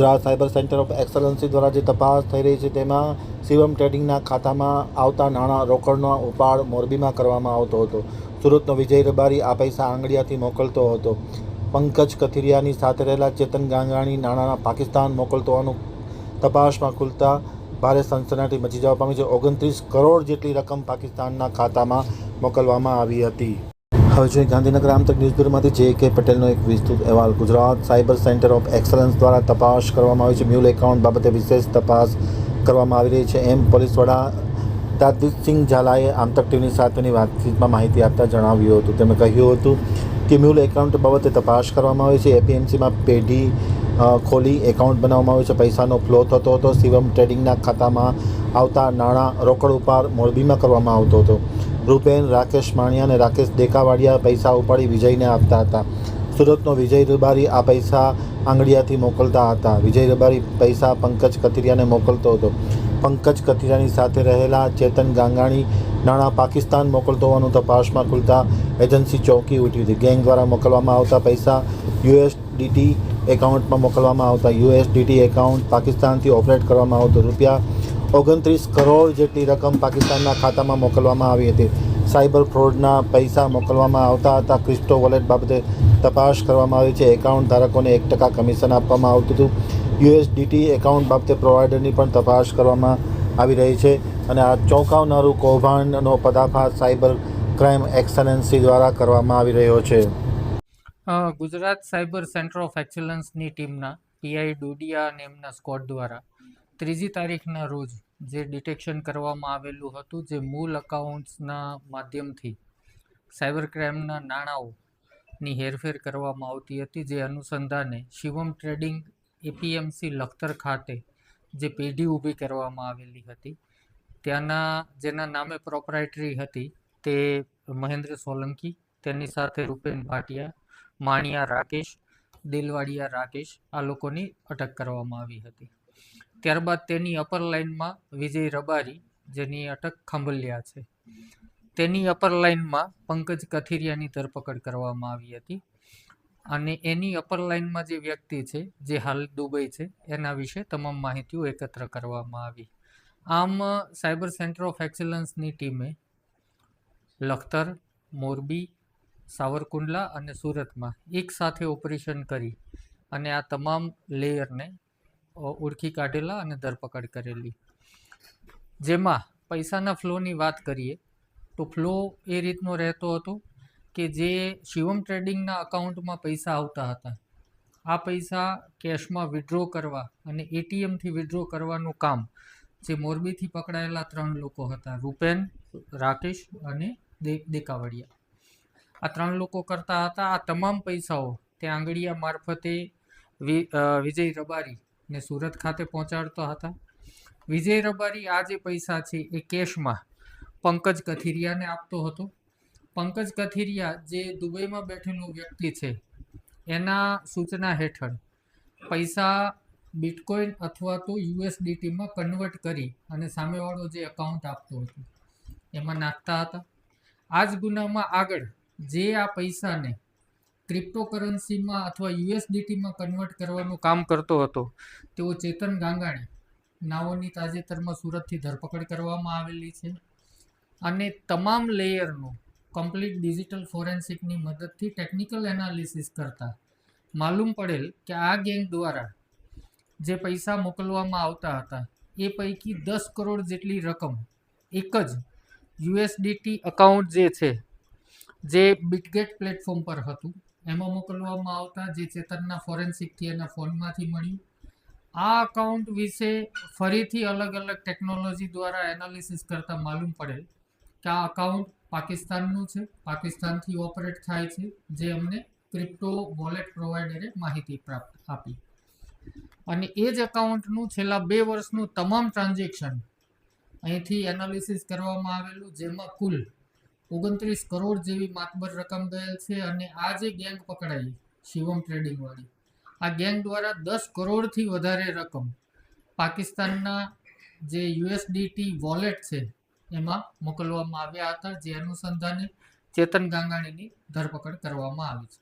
Gujarat cyber centre of excellency દ્વારા જે તપાસ થઈ રહી છે, તેમાં શિવમ ટ્રેડિંગના ખાતામાં આવતા નાણાં રોકડનો ઉપાડ મોરબીમાં કરવામાં આવતો હતો. સુરતનો વિજય રબારી આ પૈસા આંગળીયાથી મોકલતો હતો. પંકજ કથિરિયાની સાથે રહેલા ચેતન ગાંગાણી નાણાં પાકિસ્તાન મોકલતો હોવાનું તપાસમાં ખુલતા ભારે સનસનાટી મચી જવા પામી છે. ઓગણત્રીસ કરોડ જેટલી રકમ પાકિસ્તાનના ખાતામાં મોકલવામાં આવી હતી. હવે જોઈએ ગાંધીનગર આમતક ન્યૂઝ બ્યુરોમાંથી જે કે પટેલનો એક વિસ્તૃત અહેવાલ. Gujarat cyber centre of excellence દ્વારા તપાસ કરવામાં આવી છે. મ્યુલ એકાઉન્ટ બાબતે વિશેષ તપાસ કરવામાં આવી રહી છે. એમ પોલીસ વડા તાદીપસિંહ ઝાલાએ આમતક ટીવીની સાથેની વાતચીતમાં માહિતી આપતા જણાવ્યું હતું. તેમણે કહ્યું હતું કે મ્યુલ એકાઉન્ટ બાબતે તપાસ કરવામાં આવી છે. એપીએમસીમાં પેઢી ખોલી એકાઉન્ટ બનાવવામાં આવ્યું છે. પૈસાનો ફ્લો થતો હતો. શિવમ ટ્રેડિંગના ખાતામાં આવતા નાણાં રોકડ ઉપાડ મોરબીમાં કરવામાં આવતો હતો. રૂપેન રાકેશ માણિયા અને રાકેશ દેકાવાડિયા પૈસા ઉપાડી વિજયને આપતા હતા. સુરતનો વિજય રબારી આ પૈસા આંગળીયાથી મોકલતા હતા. વિજય રબારી પૈસા પંકજ કથિરિયાને મોકલતો હતો. પંકજ કથિરિયાની સાથે રહેલા ચેતન ગાંગાણી નાણાં પાકિસ્તાન મોકલતો હોવાનું તપાસમાં ખુલતા એજન્સી ચોંકી ઉઠી હતી. ગેંગ દ્વારા મોકલવામાં આવતા પૈસા યુએસડીટી એકાઉન્ટમાં મોકલવામાં આવતા. યુએસડીટી એકાઉન્ટ પાકિસ્તાનથી ઓપરેટ કરવામાં આવતું. રૂપિયા ઓગણત્રીસ કરોડ જેટલી રકમ પાકિસ્તાનના ખાતામાં મોકલવામાં આવી હતી. સાયબર ફ્રોડના પૈસા મોકલવામાં આવતા હતા. ક્રિપ્ટો વોલેટ બાબતે તપાસ કરવામાં આવી છે. એકાઉન્ટ ધારકોને એક ટકા કમિશન આપવામાં આવતું હતું. યુએસડીટી એકાઉન્ટ બાબતે પ્રોવાઈડરની પણ તપાસ કરવામાં આવી રહી છે અને આ ચોંકાવનારું કૌભાંડનો પદાર્પાશ સાયબર ક્રાઇમ એક્સલન્સી દ્વારા કરવામાં આવી રહ્યો છે. ગુજરાત સાયબર સેન્ટર ઓફ એક્સલન્સની ટીમના પીઆઈ ડોડિયા અને એમના સ્કોડ દ્વારા ત્રીજી તારીખના રોજ જે ડિટેક્શન કરવામાં આવેલું હતું, જે મૂળ અકાઉન્ટ્સના માધ્યમથી સાયબર ક્રાઇમના નાણાંઓની હેરફેર કરવામાં આવતી હતી, જે અનુસંધાને શિવમ ટ્રેડિંગ એપીએમસી લખતર ખાતે જે પેઢી ઊભી કરવામાં આવેલી હતી. ત્યાંના, જેના નામે પ્રોપરાઇટરી હતી તે મહેન્દ્ર સોલંકી, તેની સાથે રૂપેન ભાટિયા, માણિયા રાકેશ, દિલવાડિયા રાકેશ, આ લોકોની અટક કરવામાં આવી હતી. ત્યારબાદ તેની અપર લાઇનમાં વિજય રબારી, જેની અટક ખાંભલિયા છે. તેની અપર લાઇનમાં પંકજ કથિરિયાની ધરપકડ કરવામાં આવી હતી. અને એની અપર લાઇનમાં જે વ્યક્તિ છે, જે હાલ દુબઈ છે, એના વિશે તમામ માહિતીઓ એકત્ર કરવામાં આવી. આમ, સાયબર સેન્ટર ઓફ એક્સલન્સની ટીમે લખતર, મોરબી, સાવરકુંડલા અને સુરતમાં એક સાથે ઓપરેશન કરી અને આ તમામ લેયરને ઓળખી કાઢેલા અને ધરપકડ કરેલી. જેમાં પૈસાના ફ્લોની વાત કરીએ, તો ફ્લો એ રીતનો રહેતો હતો કે જે શિવમ ટ્રેડિંગના અકાઉન્ટમાં પૈસા આવતા હતા. આ પૈસા કેશમાં વિડ્રો કરવા અને એટીએમથી વિડ્રો કરવાનું કામ, જે મોરબીથી પકડાયેલા ત્રણ લોકો હતા, રૂપેન, રાકેશ અને દેકાવડિયા. આ ત્રણ લોકો કરતા હતા. આ તમામ પૈસાઓ તે આંગળીયા મારફતે વિજય રબારી ને સુરત ખાતે પહોંચાડતા હતા. વિજય રબારી આ જે પૈસા છે એ કેશમાં પંકજ કથિરિયાને આપતો હતો. પંકજ કથિરિયા જે દુબઈમાં બેઠેલો વ્યક્તિ છે, એના સૂચના હેઠળ પૈસા બિટકોઇન અથવા તો યુએસડીટીમાં કન્વર્ટ કરી અને સામેવાળો જે એકાઉન્ટ આપતો હતો, એમાં નાખતા હતા. આ જ ગુનામાં આગળ જે આ પૈસાને ક્રિપ્ટોકરન્સીમાં અથવા યુએસડીટીમાં કન્વર્ટ કરવાનું કામ કરતો હતો. તેઓ ચેતન ગાંગાણી નાઓની તાજેતરમાં સુરતથી ધરપકડ કરવામાં આવેલી છે અને તમામ લેયરનું કમ્પ્લીટ ડિજિટલ ફોરેન્સિકની મદદથી ટેકનિકલ એનાલિસિસ કરતા. માલુમ પડેલ કે આ ગેંગ દ્વારા જે પૈસા મોકલવામાં આવતા હતા, એ પૈકી દસ કરોડ જેટલી રકમ એક જ યુએસડીટી અકાઉન્ટ જે છે, જે બિટગેટ પ્લેટફોર્મ પર હતું. એમાં મોકલવામાં આવતા જે ચેતનના ફોરેન્સિકથી એના ફોનમાંથી મળ્યું. આ અકાઉન્ટ વિશે ફરીથી અલગ અલગ ટેકનોલોજી દ્વારા એનાલિસિસ કરતાં માલુમ પડેલ કે આ અકાઉન્ટ પાકિસ્તાનનું છે. પાકિસ્તાનથી ઓપરેટ થાય છે, જે અમને ક્રિપ્ટો વોલેટ પ્રોવાઈડરે માહિતી પ્રાપ્ત આપી. અને એ જ અકાઉન્ટનું છેલ્લા બે વર્ષનું તમામ ટ્રાન્ઝેક્શન અહીંથી એનાલિસિસ કરવામાં આવેલું, જેમાં કુલ ઓગણત્રીસ કરોડ જેવી માતબર રકમ ગયેલ છે અને આ જે ગેંગ પકડાઈ, શિવમ ટ્રેડિંગવાળી આ ગેંગ દ્વારા દસ કરોડથી વધારે રકમ. પાકિસ્તાનના જે યુએસડીટી વોલેટ છે, એમાં મોકલવામાં આવ્યા હતા, જે અનુસંધાને ચેતન ગાંગાણીની ધરપકડ કરવામાં આવી છે.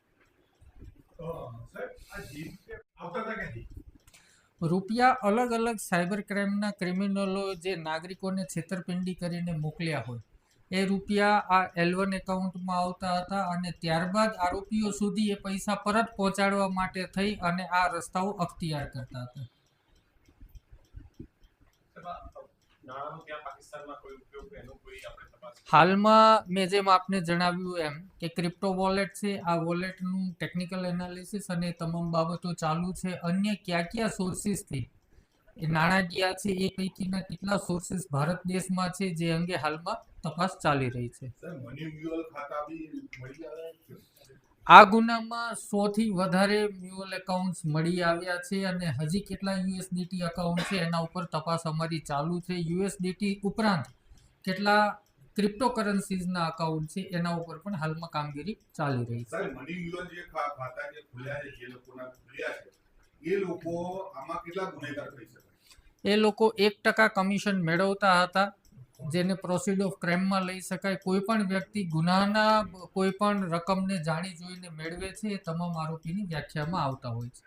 રૂપિયા અલગ અલગ સાયબર ક્રાઇમના ક્રિમિનલો જે નાગરિકોને છેતરપિંડી કરીને મોકલ્યા હોય એ રૂપિયા આ એલવન એકાઉન્ટમાં આવતા હતા અને ત્યારબાદ આરોપીઓ સુધી એ પૈસા પરત પહોંચાડવા માટે થઈ અને આ રસ્તાઓ અખતિયાર કરતા હતા. હાલમાં મેં જેમ આપને જણાવ્યું એમ કે ક્રિપ્ટો વોલેટ છે, આ વોલેટનું ટેકનિકલ એનાલિસિસ અને તમામ બાબતો ચાલુ છે. અન્ય કયા કયા સોર્સિસથી એ નાણાં છે, એ પૈકીના કેટલા સોર્સિસ ભારત દેશમાં છે, જે અંગે હાલમાં તપાસ ચાલી રહી છે. આ ગુનામાં સોથી વધારે મ્યુઅલ એકાઉન્ટ્સ મળી આવ્યા છે અને હજી કેટલા યુએસડીટી એકાઉન્ટ છે એના ઉપર તપાસ અમારી ચાલુ છે. યુએસડીટી ઉપરાંત કેટલા ક્રિપ્ટોકરન્સીઝના અકાઉન્ટ છે એના ઉપર પણ હાલમાં કામગીરી ચાલી રહી છે. મની મ્યુઅલ જે ખાતા જે ખુલ્યા છે જે લોકોના ખુલ્યા છે એ લોકો આમાં કેટલા ગુનેગાર થઈ શકે? એ લોકો એક ટકા કમિશન મેળવતા હતા. જેને પ્રોસીડ ઓફ ક્રાઇમમાં લઈ શકાય. કોઈ પણ વ્યક્તિ ગુનાના કોઈ પણ રકમને જાણી જોઈને મેળવે છે એ તમામ આરોપીની વ્યાખ્યામાં આવતા હોય છે.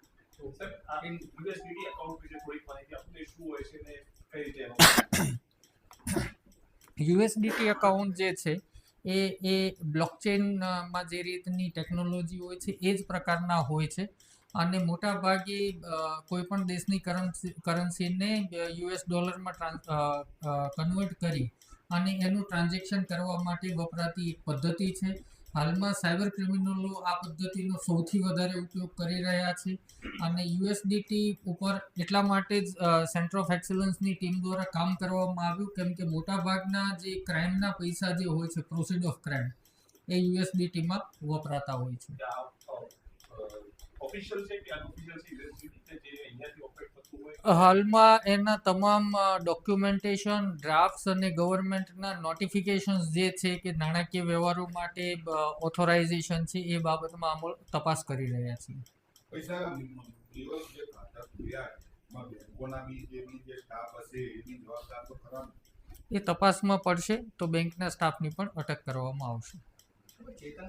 યુએસડીટી એકાઉન્ટ જે છે એ એ બ્લોકચેનમાં જે રીતની ટેકનોલોજી હોય છે એ જ પ્રકારના હોય છે. અને મોટા ભાગે કોઈ પણ દેશની કરન્સી, કરન્સીને યુએસ ડોલરમાં કન્વર્ટ કરી અને એનું ટ્રાન્ઝેક્શન કરવા માટે વપરાતી એક પદ્ધતિ છે. હાલમાં સાયબર ક્રિમિનલો આ પદ્ધતિનો સૌથી વધારે ઉપયોગ કરી રહ્યા છે અને યુએસડીટી ઉપર એટલા માટે જ સેન્ટર ઓફ એક્સલન્સની ટીમ દ્વારા કામ કરવામાં આવ્યું, કેમ કે મોટાભાગના જે ક્રાઇમના પૈસા જે હોય છે પ્રોસીડ ઓફ ક્રાઇમ એ યુએસડીટીમાં વપરાતા હોય છે. કે આ ઓફિશિયલ છે કે અનઓફિશિયલ છે? યુએસડીટી છે જે અહીંયાથી ઓપરેટ થતું હોય? હાલમાં એના તમામ ડોક્યુમેન્ટેશન ડ્રાફ્ટ્સ અને ગવર્મેન્ટના નોટિફિકેશન્સ જે છે કે નાણાકીય વ્યવહારો માટે ઓથોરાઇઝેશન છે એ બાબતમાં અમલ તપાસ કરી રહ્યા છીએ? એ તપાસમાં પડશે તો બેંકના સ્ટાફની પણ અટક કરવામાં આવશે. ચેતન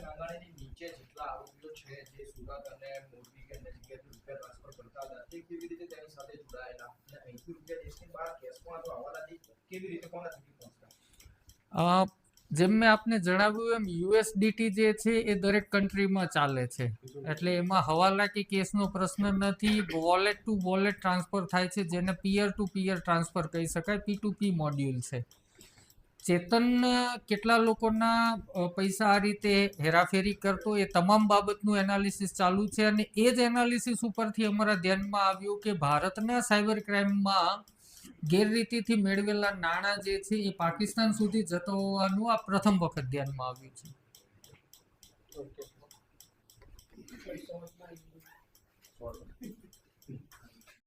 નીચે જેટલા આરોપીઓ છે જે સુરત અને મોરબી કે અન્ય જગ્યાએ રૂપિયા ટ્રાન્સફર કરતા હતા, તે કેવી રીતે તેની સાથે જોડાયેલા? અને અહીંથી રૂપિયા દેશની બહાર કેસમાં જો હવાલાથી કેવી રીતે કોના સુધી પહોંચતા? જેમ મેં આપને જણાવ્યું એમ, યુએસડીટી જે છે એ દરેક કન્ટ્રીમાં ચાલે છે. એટલે એમાં હવાલા કે કેસનો પ્રશ્ન નથી, વોલેટ ટુ વોલેટ ટ્રાન્સફર થાય છે, જેને પિયર ટુ પિયર ટ્રાન્સફર કહી શકાય, પી ટુ પી મોડ્યુલ છે. ચેતન કેટલા લોકોના પૈસા આ રીતે હેરાફેરી કરતો એ તમામ બાબતનું એનાલિસિસ ચાલુ છે અને એ જ એનાલિસિસ ઉપરથી અમારા ધ્યાનમાં આવ્યું કે ભારતના સાયબર ક્રાઇમમાં ગેરરીતિથી મેળવેલા નાણાં જે છે એ પાકિસ્તાન સુધી જતો હોવાનું આ પ્રથમ વખત ધ્યાનમાં આવ્યું છે.